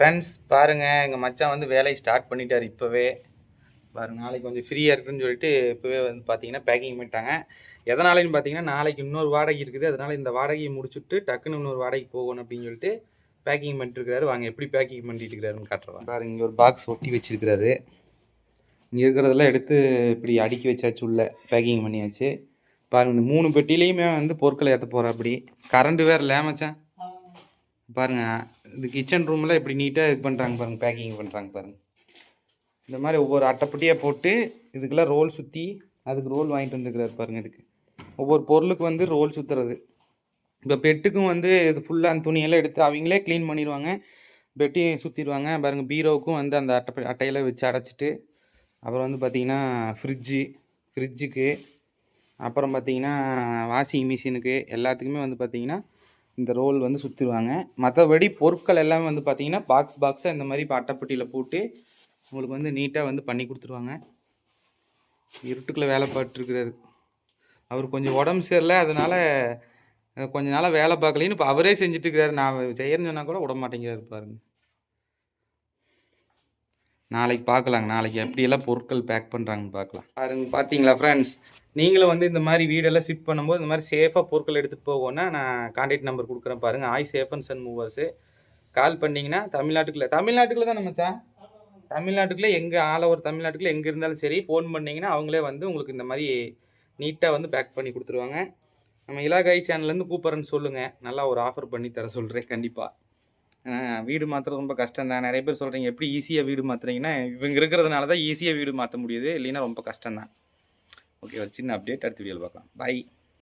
Friends பாருங்கள் எங்கள் மச்சான் வந்து வேலையை ஸ்டார்ட் பண்ணிட்டார் இப்போவே. பாருங்க நாளைக்கு கொஞ்சம் ஃப்ரீயாக இருக்குன்னு சொல்லிட்டு இப்போவே வந்து பார்த்தீங்கன்னா பேக்கிங் பண்ணிட்டாங்க. எதனாலன்னு பார்த்தீங்கன்னா நாளைக்கு இன்னொரு வாடகை இருக்குது. அதனால் இந்த வாடகையை முடிச்சுட்டு டக்குன்னு இன்னொரு வாடகைக்கு போகணும் அப்படின்னு சொல்லிட்டு பேக்கிங் பண்ணிட்டு இருக்காரு வாங்க எப்படி பேக்கிங் பண்ணிட்டு இருக்காருன்னு காட்டுறேன். பாருங்க இங்கே ஒரு பாக்ஸ் ஒட்டி வச்சிருக்கிறாரு. இங்கே இருக்கிறதெல்லாம் எடுத்து இப்படி அடுக்கி வச்சாச்சு உள்ள. பேக்கிங் பண்ணியாச்சு. பாருங்க இந்த மூணு பெட்டிலையுமே வந்து பொருட்களை ஏற்ற போகிற அப்படி. கரண்ட் வேறு இல்லை மச்சான்? பாருங்க. இந்த கிச்சன் ரூமில் இப்படி நீட்டாக இது பண்ணுறாங்க பாருங்க பேக்கிங் பண்ணுறாங்க பாருங்க. இந்த மாதிரி ஒவ்வொரு அட்டைப்பட்டியாக போட்டு இதுக்கெல்லாம் ரோல் சுற்றி அதுக்கு ரோல் வாங்கிட்டு வந்துக்கிறார் பாருங்க இதுக்கு. ஒவ்வொரு பொருளுக்கு வந்து ரோல் சுற்றுறது இப்போ பெட்டுக்கும் வந்து இது ஃபுல்லாக அந்த துணியெல்லாம் எடுத்து அவங்களே க்ளீன் பண்ணிடுவாங்க. பெட்டையும் சுற்றிடுவாங்க பாருங்கள் பீரோவுக்கும் வந்து அந்த அட்டை அட்டையெல்லாம் வச்சு அடைச்சிட்டு அப்புறம் வந்து பார்த்திங்கன்னா ஃப்ரிட்ஜு ஃப்ரிட்ஜுக்கு அப்புறம் பார்த்தீங்கன்னா வாஷிங் மிஷினுக்கு எல்லாத்துக்குமே வந்து பார்த்திங்கன்னா இந்த ரோல் வந்து சுற்றிடுவாங்க மற்றபடி பொருட்கள் எல்லாமே வந்து பார்த்தீங்கன்னா பாக்ஸ் பாக்ஸாக இந்த மாதிரி இப்போ அட்டைப்பட்டியில் போட்டு உங்களுக்கு வந்து நீட்டாக வந்து பண்ணி கொடுத்துருவாங்க. இருட்டுக்குள்ளே வேலை பார்த்துருக்குறாரு. அவர் கொஞ்சம் உடம்பு சரியில்லை அதனால் கொஞ்ச நாளாக வேலை பார்க்கலைன்னு இப்போ அவரே செஞ்சுட்டு இருக்கிறாரு. நான் செய்யறேன்னு சொன்னால் கூட விட மாட்டேங்கிறாரு பாருங்க. நாளைக்கு பார்க்கலாங்க. நாளைக்கு எப்படியெல்லாம் பொருட்கள் பேக் பண்ணுறாங்கன்னு பார்க்கலாம். பாருங்க பார்த்தீங்களா ஃப்ரெண்ட்ஸ் நீங்களும் வந்து இந்த மாதிரி வீடெல்லாம் ஷிஃப்ட் பண்ணும்போது இந்த மாதிரி சேஃபாக பொருட்கள் எடுத்துகிட்டு போகணும்னா நான் கான்டாக்ட் நம்பர் கொடுக்குறேன் பாருங்கள் I safe and sun movers call பண்ணிங்கன்னா தமிழ்நாட்டுக்குள்ளே தமிழ்நாட்டுக்குள்ள தான் மச்சான்? தமிழ்நாட்டுக்குள்ளே எங்கே ஆல் ஓவர் தமிழ்நாட்டுக்குள்ளே எங்கே இருந்தாலும் சரி ஃபோன் பண்ணிங்கன்னா அவங்களே வந்து உங்களுக்கு இந்த மாதிரி நீட்டாக வந்து பேக் பண்ணி கொடுத்துருவாங்க. நம்ம இலாகாய் சேனல்லேருந்து கூப்பிட்றேன்னு சொல்லுங்கள் நல்லா ஒரு ஆஃபர் பண்ணி தர சொல்கிறேன் கண்டிப்பாக வீடு மாற்றுறது ரொம்ப கஷ்டம் தான் நிறைய பேர் சொல்கிறீங்க எப்படி ஈஸியாக வீடு மாற்றுறீங்கன்னா இவங்க இருக்கிறதுனால தான் ஈஸியாக வீடு மாற்ற முடியுது. இல்லைன்னா ரொம்ப கஷ்டம் தான் ஓகே ஒரு சின்ன அப்டேட் அடுத்த வீடியோவில் பார்க்கலாம். பாய்